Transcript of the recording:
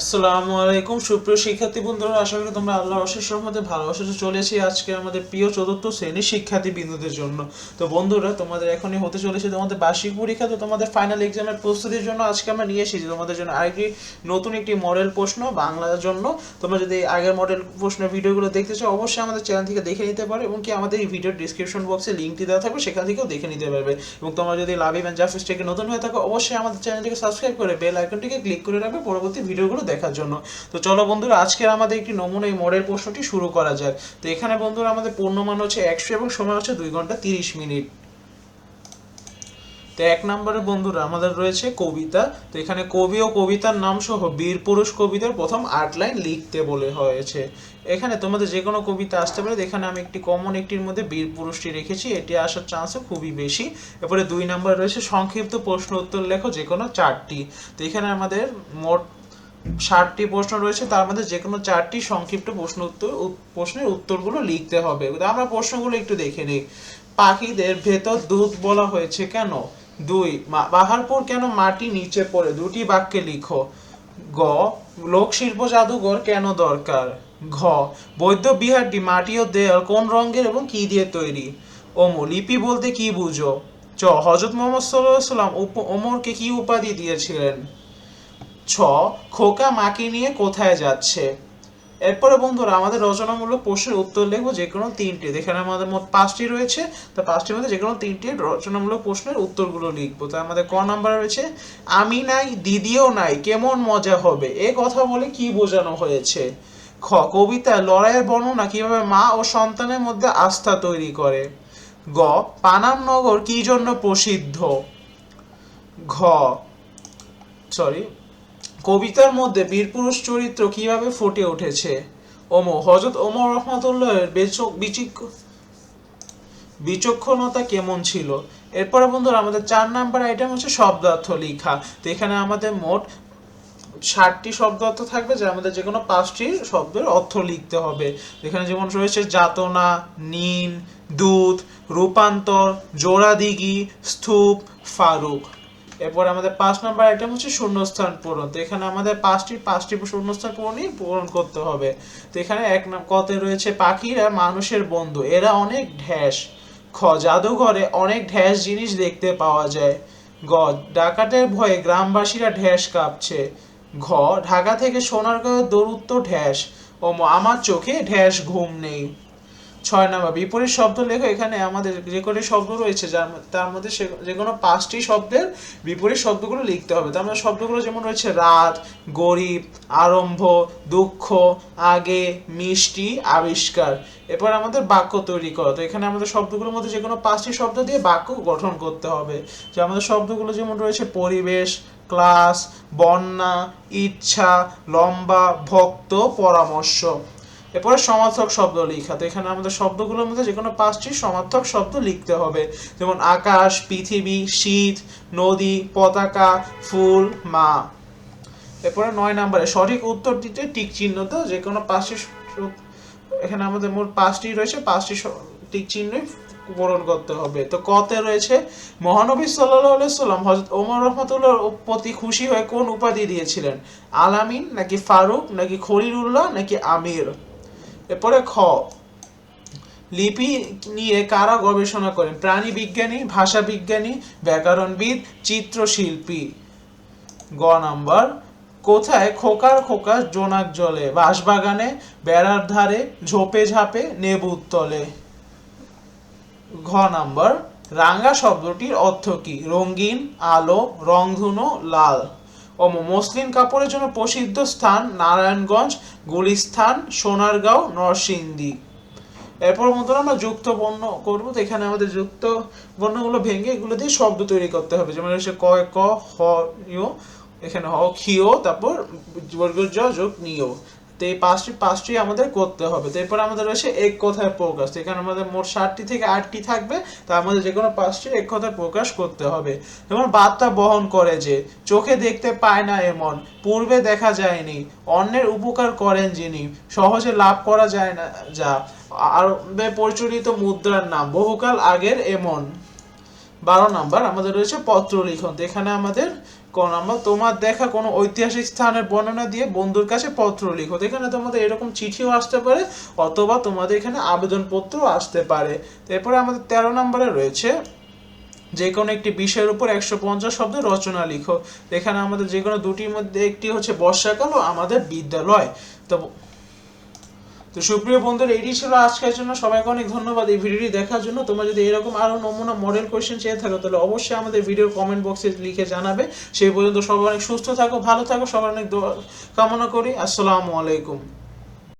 আসসালামু আলাইকুম। সুপ্রিয় শিক্ষার্থী বন্ধুরা, আশা করি তোমরা আল্লাহর অশেষ রহমতে ভালোবাসাতে চলেছি আজকে আমাদের প্রিয় চতুর্থ শ্রেণির শিক্ষার্থী বিন্দুদের জন্য। তো বন্ধুরা, তোমাদের এখনই হতে চলেছে তোমাদের বার্ষিক পরীক্ষা। তো তোমাদের ফাইনাল এক্সামের প্রস্তুতির জন্য আজকে আমরা নিয়ে এসেছি তোমাদের জন্য আরেকটি নতুন একটি মডেল প্রশ্ন বাংলার জন্য। তোমরা যদি আগের মডেল প্রশ্নের ভিডিওগুলো দেখতে চাও, অবশ্যই আমাদের চ্যানেল থেকে দেখে নিতে পারো এবং কি আমাদের এই ভিডিওর ডিসক্রিপশন বক্সে লিঙ্কটি দেওয়া থাকবে, সেখান থেকেও দেখে নিতে পারবে। এবং তোমরা যদি লাভ ইভেন জাফিস থেকে নতুন হয়ে থাকো, অবশ্যই আমাদের চ্যানেলটিকে সাবস্ক্রাইব করে বেল আইকনটিকে ক্লিক করে রাখবে। পরবর্তী ভিডিওগুলো দেখার জন্য। তো চলো বন্ধুরা, আজকের আমাদের একটি নমুনা এই মোড়ের প্রশ্নটি শুরু করা যাক। তো এখানে বন্ধুরা আমাদের পূর্ণমান হচ্ছে একশো এবং সময় হচ্ছে দুই ঘণ্টা তিরিশ মিনিট। তো এক নম্বরে বন্ধুরা আমাদের রয়েছে কবিতা। তো এখানে কবি ও কবিতার নাম সহ বীর পুরুষ কবিতার প্রথম আট লাইন লিখতে বলে হয়েছে। এখানে তোমাদের যে কোনো কবিতা আসতে পারে। এখানে আমি একটি কমন একটির মধ্যে বীর পুরুষটি রেখেছি। এটি আসার চান্সও খুবই বেশি। এরপরে দুই নম্বর রয়েছে সংক্ষিপ্ত প্রশ্ন উত্তর লেখো, যে কোনো চারটি। তো এখানে আমাদের মোট ষাটটি প্রশ্ন রয়েছে, তার মধ্যে যে কোনো চারটি সংক্ষিপ্ত প্রশ্ন উত্তর প্রশ্নের উত্তরগুলো লিখতে হবে। আমরা প্রশ্নগুলো একটু দেখে নিই। পাখিদের ভেতর দুধ বলা হয়েছে কেন? দুই বাহারপুর কেন মাটি নিচে পড়ে? দুটি বাক্যে লিখো। গ লোকশিল্প জাদুঘর কেন দরকার? ঘ, বৈদ্য বিহারটি মাটি ও দেয়াল কোন রঙের এবং কি দিয়ে তৈরি? ওমো, লিপি বলতে কি বুঝো? চ হজরত মোহাম্মদ সাল্লাহ সাল্লাম ওমরকে কি উপাধি দিয়েছিলেন? ছ, খোকা মাকে নিয়ে কোথায় যাচ্ছে? এরপরে বন্ধুরা, আমাদের রচনামূলক প্রশ্নের উত্তর লিখব যে কোনো তিনটি। এখানে আমাদের মোট পাঁচটি রয়েছে, তো পাঁচটির মধ্যে যে কোনো তিনটি রচনামূলক প্রশ্নের উত্তরগুলো লিখব। তো আমাদের ক নাম্বার রয়েছে, আমি নাই, দিদিও নাই, কেমন মজা হবে? এ কথা বলে কি বোঝানো হয়েছে? খ, কবিতা, লড়াইয়ের বর্ণনা কীভাবে মা ও সন্তানের মধ্যে আস্থা তৈরি করে? গ, পানাম নগর কি জন্য প্রসিদ্ধ? ঘ সরি কবিতার মধ্যে বীরপুরুষ চরিত্র কীভাবে ফুটে উঠেছে? ওমো হজরত ওমর রহমতুল্লাহের বেচক, বিচিক, বিচক্ষণতা কেমন ছিল? এরপরে বন্ধুরা, আমাদের চার নাম্বার আইটেম হচ্ছে শব্দার্থ লেখা। তো এখানে আমাদের মোট ষাটটি শব্দার্থ থাকবে যা আমাদের যে কোনো পাঁচটি শব্দের অর্থ লিখতে হবে। এখানে যেমন রয়েছে যাতনা, নিন, দুধ, রূপান্তর, জোড়াদিঘি, স্তূপ, ফারুক। এরপর আমাদের পাঁচ নাম্বার আইটেম হচ্ছে শূন্যস্থান পূরণ। তো এখানে আমাদের পাঁচটি পাঁচটি শূন্যস্থান পূরণই পূরণ করতে হবে। তো এখানে এক কতে রয়েছে পাখিরা মানুষের বন্ধু। এরা অনেক ঢ্যাস, খ, জাদুঘরে অনেক ঢ্যাস জিনিস দেখতে পাওয়া যায়। গ, ডাকাতের ভয়ে গ্রামবাসীরা ঢ্যাস কাঁপছে। ঘ, ঢাকা থেকে সোনার সোনারগাঁয়ের দূরত্ব ঢ্যাস। ও আমার চোখে ঢ্যাস ঘুম নেই। ছয় নাম্বার, বিপরীত শব্দ লেখো, এখানে আমাদের যে কটি শব্দ রয়েছে, যার তার মধ্যে সে- যে কোনো পাঁচটি শব্দের বিপরীত শব্দগুলো লিখতে হবে। তার মধ্যে শব্দগুলো যেমন রয়েছে, রাত, গরিব, আরম্ভ, দুঃখ, আগে, মিষ্টি, আবিষ্কার। এরপর আমাদের বাক্য তৈরি করা। তো এখানে আমাদের শব্দগুলোর মধ্যে যে কোনো পাঁচটি শব্দ দিয়ে বাক্য গঠন করতে হবে। যে আমাদের শব্দগুলো যেমন রয়েছে, পরিবেশ, ক্লাস, বন্যা, ইচ্ছা, লম্বা, ভক্ত, পরামর্শ। এরপরে সমার্থক শব্দ লেখা। তো এখানে আমাদের শব্দগুলোর মধ্যে যে কোনো পাঁচটি সমার্থক শব্দ লিখতে হবে। যেমন আকাশ, পৃথিবী, শীত, নদী, পতাকা, ফুল, মা। এরপরে নয় নম্বরে সঠিক উত্তর দিতে টিক চিহ্ন তো যে কোনো পাঁচটি এখানে আমাদের মোট পাঁচটি রয়েছে, পাঁচটি টিক চিহ্নই পূরণ করতে হবে। তো কতে রয়েছে, মহানবী সাল্লাম হজরত ওমর রহমতুল্লাহর প্রতি খুশি হয়ে কোন উপাধি দিয়েছিলেন? আলামিন নাকি ফারুক, নাকি খলিলুল্লাহ, নাকি আমির? এরপরে খ। লিপি নিয়ে কারা গবেষণা করেন? প্রাণী বিজ্ঞানী, ভাষা বিজ্ঞানী, ব্যাকরণবিদ, চিত্রশিল্পী। গ নাম্বার, কোথায় খোকার খোকা জোনাক জলে? বাঁশবাগানে, বেড়ার ধারে, ঝোপে ঝাপে, নেবুর তলে। ঘ নাম্বার রাঙ্গা শব্দটির অর্থ কি? রঙিন, আলো, রংধনু, লাল। ও মসলিন কাপড়ের জন্য প্রসিদ্ধ স্থান নারায়ণগঞ্জ গুলিস্থান সোনারগাঁও, নরসিংদী। এরপর মতো আমরা যুক্ত বর্ণ করব। তো এখানে আমাদের যুক্ত বর্ণগুলো ভেঙে এগুলো দিয়ে শব্দ তৈরি করতে হবে। যেমন হচ্ছে ক ক, হ ইয় এখানে হ খিও তারপর জ যোগ, নিয়। তো এই পাঁচটি পাঁচটি আমাদের করতে হবে। তো এরপর আমাদের রয়েছে এক কথায় প্রকাশ। তো এখানে আমাদের মোট ষাটটি থেকে আটটি থাকবে। তার মধ্যে যে কোনো পাঁচটি এক কথায় প্রকাশ করতে হবে। যেমন, বার্তা বহন করে যে, চোখে দেখতে পায় না এমন, পূর্বে দেখা যায়নি, অন্যের উপকার করেন যিনি, সহজে লাভ করা যায় না, যা আরবে পরিচালিত মুদ্রার নাম, বহুকাল আগের এমন। বারো নাম্বার, আমাদের রয়েছে পত্র লিখন এখানে আমাদের ক নাম্বার, তোমার দেখা কোনো ঐতিহাসিক স্থানের বর্ণনা দিয়ে বন্ধুর কাছে পত্র লিখো। এখানে তোমাদের এরকম চিঠিও আসতে পারে, অথবা তোমাদের এখানে আবেদনপত্র আসতে পারে। এরপরে আমাদের তেরো নম্বরে রয়েছে যে কোনো একটি বিষয়ের উপর একশো পঞ্চাশ শব্দ রচনা লিখো। এখানে আমাদের যে কোনো দুটির মধ্যে একটি হচ্ছে বর্ষাকাল ও আমাদের বিদ্যালয়। তো তো সুপ্রিয় বন্ধুরা এটি ছিল আজকের জন্য। সবাইকে অনেক ধন্যবাদ এই ভিডিওটি দেখার জন্য। তোমরা যদি এরকম আরও নমুনা মডেল কোয়েশ্চেন চেয়ে থাকো, তাহলে অবশ্যই আমাদের ভিডিওর কমেন্ট বক্সে লিখে জানাবে। সেই পর্যন্ত সবাই অনেক সুস্থ থাকো, ভালো থাকো সবার অনেক কামনা করি। আসসালামু আলাইকুম।